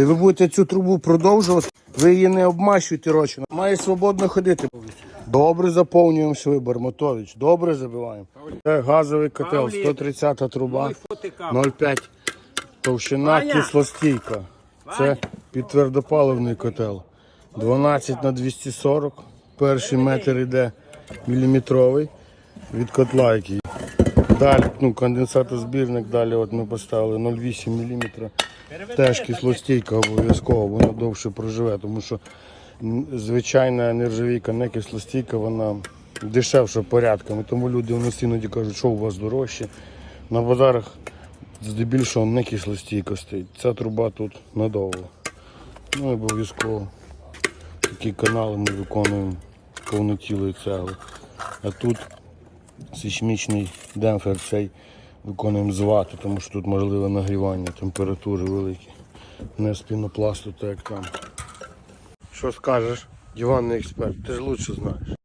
І ви будете цю трубу продовжувати, ви її не обмащуєте рочно. Має свободно ходити. Добре заповнюємо свій Бармотович. Добре забиваємо. Це газовий котел, 130 труба, 0,5 товщина кислостійка. Це під твердопаливний котел. 12 на 240. Перший метр йде міліметровий від котла, який. Далі ну, конденсатозбірник, далі от ми поставили 0,8 мм. Теж кислостійка обов'язково, вона довше проживе, тому що звичайна нержавійка, не кислостійка, вона дешевша порядками. Тому люди у нас іноді кажуть, що у вас дорожче. На базарах здебільшого не кислостійка стоїть. Ця труба тут надовго. Ну і обов'язково такі канали ми виконуємо повнотілої цегли. А тут сейсмічний демпфер цей виконуємо з вати, тому що тут можливе нагрівання, температури великі. Не з пінопласту, так як там. Що скажеш, диванний експерт, ти ж лучше знаєш.